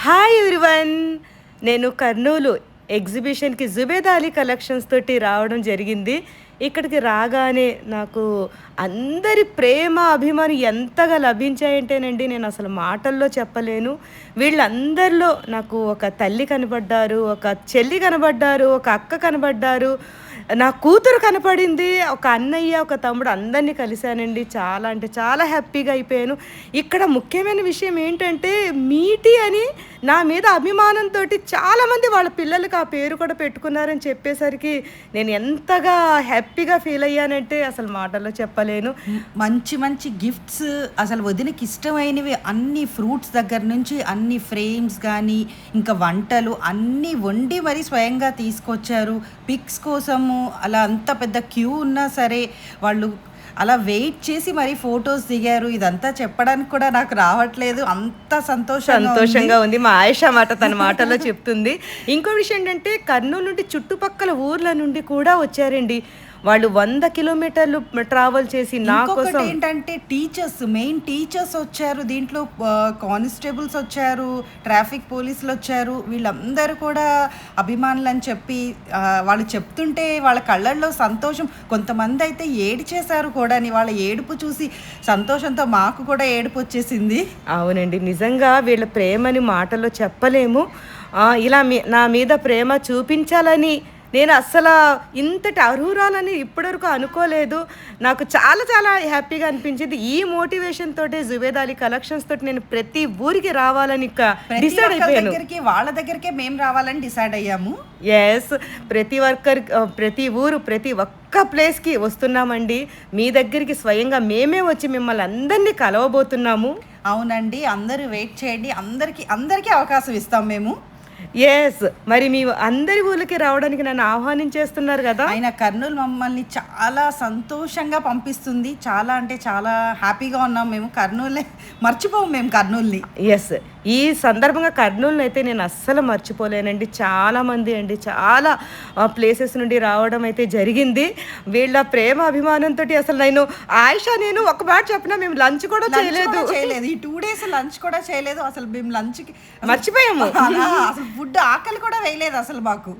Hi everyone నేను కర్నూలు ఎగ్జిబిషన్కి Zubed Ali collections తోటి రావడం జరిగింది. ఇక్కడికి రాగానే నాకు అందరి ప్రేమ అభిమానం ఎంతగా లభించాయంటేనండి నేను అసలు మాటల్లో చెప్పలేను. వీళ్ళందరిలో నాకు ఒక తల్లి కనబడ్డారు ఒక చెల్లి కనబడ్డారు ఒక అక్క కనబడ్డారు. నా కూతురు కనపడింది ఒక అన్నయ్య ఒక తమ్ముడు అందరినీ కలిశానండి. చాలా అంటే చాలా హ్యాపీగా అయిపోయాను. ఇక్కడ ముఖ్యమైన విషయం ఏంటంటే మీటి అని నా మీద అభిమానంతో చాలామంది వాళ్ళ పిల్లలకి ఆ పేరు కూడా పెట్టుకున్నారని చెప్పేసరికి నేను ఎంతగా హ్యాపీగా ఫీల్ అయ్యానంటే అసలు మాటల్లో చెప్పలేను. మంచి మంచి గిఫ్ట్స్ అసలు వదినకి ఇష్టమైనవి అన్ని ఫ్రూట్స్ దగ్గర నుంచి అన్ని ఫ్రేమ్స్ కానీ ఇంకా వంటలు అన్నీ వండి మరి స్వయంగా తీసుకొచ్చారు. పిక్స్ కోసము అలా అంత పెద్ద క్యూ ఉన్నా సరే వాళ్ళు అలా వెయిట్ చేసి మరి ఫొటోస్ దిగారు. ఇదంతా చెప్పడానికి కూడా నాకు రావట్లేదు. అంత సంతోషం సంతోషంగా ఉంది. మా ఆయుష మాట తన మాటలో చెప్తుంది. ఇంకో విషయం ఏంటంటే కర్నూలు నుండి చుట్టుపక్కల ఊర్ల నుండి కూడా వచ్చారండి. వాళ్ళు వంద కిలోమీటర్లు ట్రావెల్ చేసి నా కోసం ఏంటంటే టీచర్స్ మెయిన్ టీచర్స్ వచ్చారు దీంట్లో కానిస్టేబుల్స్ వచ్చారు ట్రాఫిక్ పోలీసులు వచ్చారు వీళ్ళందరూ కూడా అభిమానులు అని చెప్పి వాళ్ళు చెప్తుంటే వాళ్ళ కళ్ళల్లో సంతోషం. కొంతమంది అయితే ఏడి చేశారు కూడా వాళ్ళ ఏడుపు చూసి సంతోషంతో మాకు కూడా ఏడుపు వచ్చేసింది. అవునండి. నిజంగా వీళ్ళ ప్రేమని మాటల్లో చెప్పలేము. ఇలా మీ నా మీద ప్రేమ చూపించాలని నేను అస్సలు ఇంతటి అర్హురాలని ఇప్పటివరకు అనుకోలేదు. నాకు చాలా చాలా హ్యాపీగా అనిపించింది. ఈ మోటివేషన్ తోటి జుబేద్ అలీ కలెక్షన్స్ తోటి నేను ప్రతి ఊరికి రావాలని డిసైడ్ అయిపోయాను. దగ్గరికి వాళ్ళ దగ్గరికే మేము రావాలని డిసైడ్ అయ్యాము. ఎస్ ప్రతి వర్కర్ ప్రతి ఊరు ప్రతి ఒక్క ప్లేస్కి వస్తున్నామండి. మీ దగ్గరికి స్వయంగా మేమే వచ్చి మిమ్మల్ని అందరినీ కలవబోతున్నాము. అవునండి అందరూ వెయిట్ చేయండి. అందరికీ అందరికీ అవకాశం ఇస్తాం మేము. ఎస్ మరి మీ అందరి ఊళ్ళకి రావడానికి నన్ను ఆహ్వానించేస్తున్నారు కదా? ఆయన కర్నూలు మమ్మల్ని చాలా సంతోషంగా పంపిస్తుంది. చాలా అంటే చాలా హ్యాపీగా ఉన్నాం మేము. కర్నూలే మర్చిపోము మేము కర్నూల్ని. ఎస్ ఈ సందర్భంగా కర్నూలుని అయితే నేను అస్సలు మర్చిపోలేనండి. చాలా మంది అండి. చాలా ప్లేసెస్ నుండి రావడం అయితే జరిగింది. వీళ్ళ ప్రేమ అభిమానంతో అసలు నేను ఆయిషా నేను ఒక మాట చెప్పినా మేము లంచ్ కూడా చేయలేదు. చేయలేదు. ఈ టూ డేస్ లంచ్ కూడా చేయలేదు. అసలు మేము లంచ్కి మర్చిపోయాము. అసలు ఫుడ్ ఆకలి కూడా వేయలేదు అసలు మాకు.